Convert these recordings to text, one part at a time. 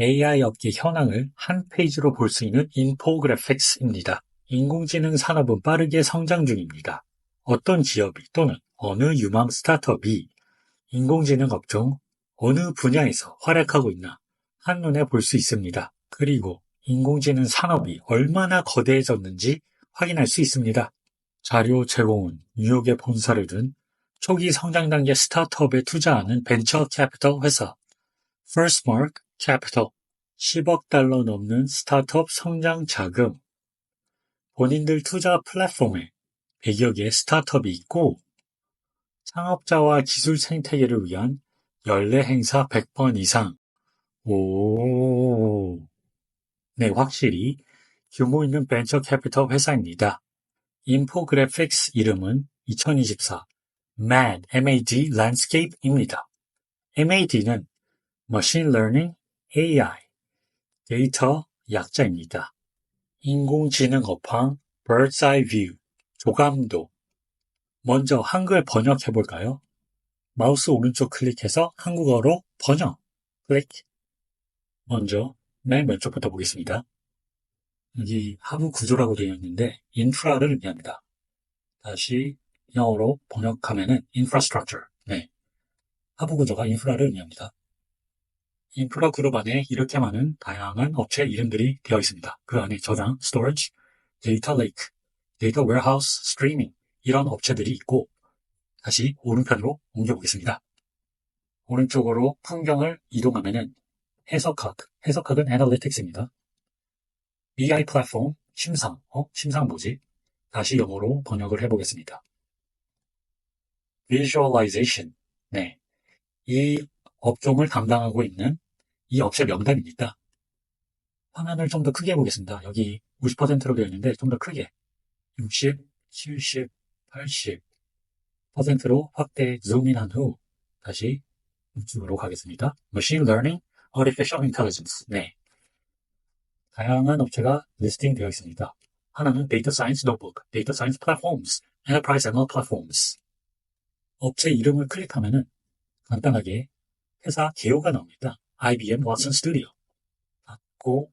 AI 업계 현황을 한 페이지로 볼 수 있는 인포그래픽스입니다. 인공지능 산업은 빠르게 성장 중입니다. 어떤 기업이 또는 어느 유망 스타트업이 인공지능 업종 어느 분야에서 활약하고 있나 한눈에 볼 수 있습니다. 그리고 인공지능 산업이 얼마나 거대해졌는지 확인할 수 있습니다. 자료 제공은 뉴욕에 본사를 둔 초기 성장 단계 스타트업에 투자하는 벤처 캐피털 회사 Firstmark Capital 10억 달러 넘는 스타트업 성장 자금 본인들 투자 플랫폼에 100여 개의 스타트업이 있고 창업자와 기술 생태계를 위한 연례 행사 100번 이상 오 네, 확실히 규모 있는 벤처 캐피털 회사입니다. 인포그래픽스 이름은 2024 MAD, MAD Landscape입니다. MAD는 Machine Learning AI, 데이터 약자입니다. 인공지능 업황 Bird's Eye View, 조감도. 먼저 한글 번역해 볼까요? 마우스 오른쪽 클릭해서 한국어로 번역, 클릭. 먼저 맨 왼쪽부터 보겠습니다. 여기 하부 구조라고 되어 있는데 인프라를 의미합니다. 다시 영어로 번역하면은 infrastructure. 네. 하부 구조가 인프라를 의미합니다. 인프라 그룹 안에 이렇게 많은 다양한 업체 이름들이 되어 있습니다. 그 안에 저장, storage, 데이터 레이크, 데이터 웨어하우스, 스트리밍 이런 업체들이 있고 다시 오른편으로 옮겨보겠습니다. 오른쪽으로 풍경을 이동하면은 해석학, 해석학은 애널리틱스입니다. BI 플랫폼, 심상, 어? 심상 뭐지? 다시 영어로 번역을 해보겠습니다. visualization, 네. 이 업종을 담당하고 있는 이 업체 명단입니다. 화면을 좀 더 크게 해보겠습니다. 여기 50%로 되어 있는데 좀 더 크게 60, 70, 80%로 확대 줌인한 후 다시 우측으로 가겠습니다. Machine Learning, Artificial Intelligence. 네. 다양한 업체가 리스팅 되어 있습니다. 하나는 Data Science Notebook, Data Science Platforms, Enterprise ML Platforms. 업체 이름을 클릭하면은 간단하게 회사 개요가 나옵니다. IBM Watson Studio. 닫고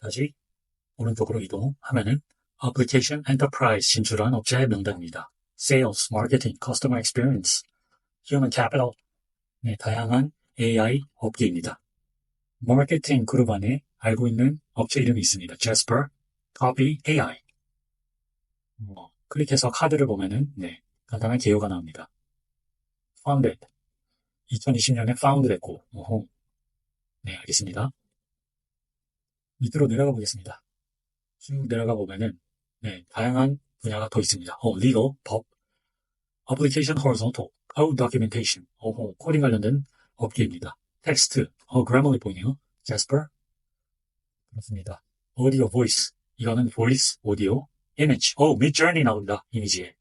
다시 오른쪽으로 이동하면은 Application Enterprise 진출한 업체의 명단입니다. Sales, Marketing, Customer Experience, Human Capital, 네, 다양한 AI 업계입니다. 마케팅 그룹 안에 알고 있는 업체 이름이 있습니다. Jasper, Copy AI. 뭐, 클릭해서 카드를 보면은 네, 간단한 개요가 나옵니다. Founded. 2020년에 found 됐고, 오호. 네, 알겠습니다. 밑으로 내려가 보겠습니다. 쭉 내려가 보면은, 네, 다양한 분야가 더 있습니다. 어, legal, 법, application horizontal, code documentation, 어호, 코딩 관련된 업계입니다. 텍스트, 어, 그래머리 보이네요. Jasper. 그렇습니다. audio, voice, 이거는 voice, audio, image, 어, midjourney 나온다, 이미지에.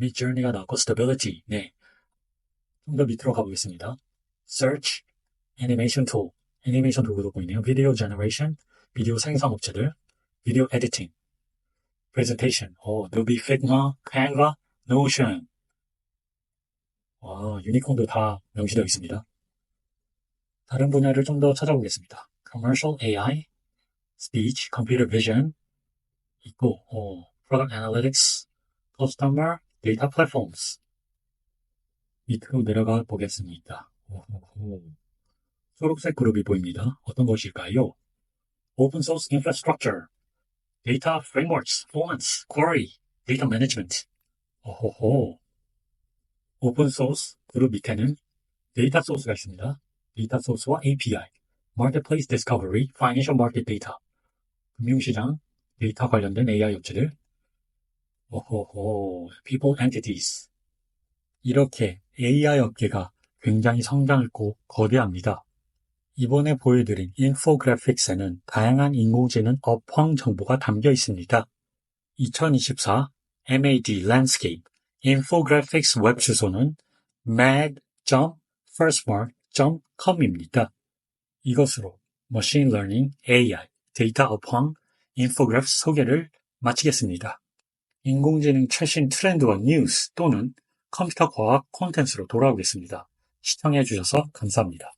midjourney가 나왔고, stability, 네. 좀 더 밑으로 가보겠습니다. search, animation tool, 애니메이션 도구도 보이네요. video generation, 비디오 생성 업체들, video editing, presentation, 어, Adobe Figma, Canva, Notion. 와, 유니콘도 다 명시되어 있습니다. 다른 분야를 좀 더 찾아보겠습니다. commercial AI, speech, computer vision, 있고, 어, product analytics, customer, data platforms. 밑으로 내려가 보겠습니다. 오호호. 초록색 그룹이 보입니다. 어떤 것일까요? Open Source Infrastructure, Data Frameworks, Performance, Query, Data Management. 오호호. 소스 그룹 밑에는 데이터 소스가 있습니다. 데이터 소스와 API, Marketplace Discovery, Financial Market Data, 금융시장 데이터 관련된 AI 업체들, 오호호, People Entities. 이렇게 AI 업계가 굉장히 성장했고 거대합니다. 이번에 보여드린 인포그래픽스에는 다양한 인공지능 업황 정보가 담겨 있습니다. 2024 MAD Landscape 인포그래픽스 웹 주소는 mag.firstmark.com입니다. 이것으로 머신 러닝 AI 데이터 업황 인포그래픽 소개를 마치겠습니다. 인공지능 최신 트렌드와 뉴스 또는 컴퓨터 과학 콘텐츠로 돌아오겠습니다. 시청해 주셔서 감사합니다.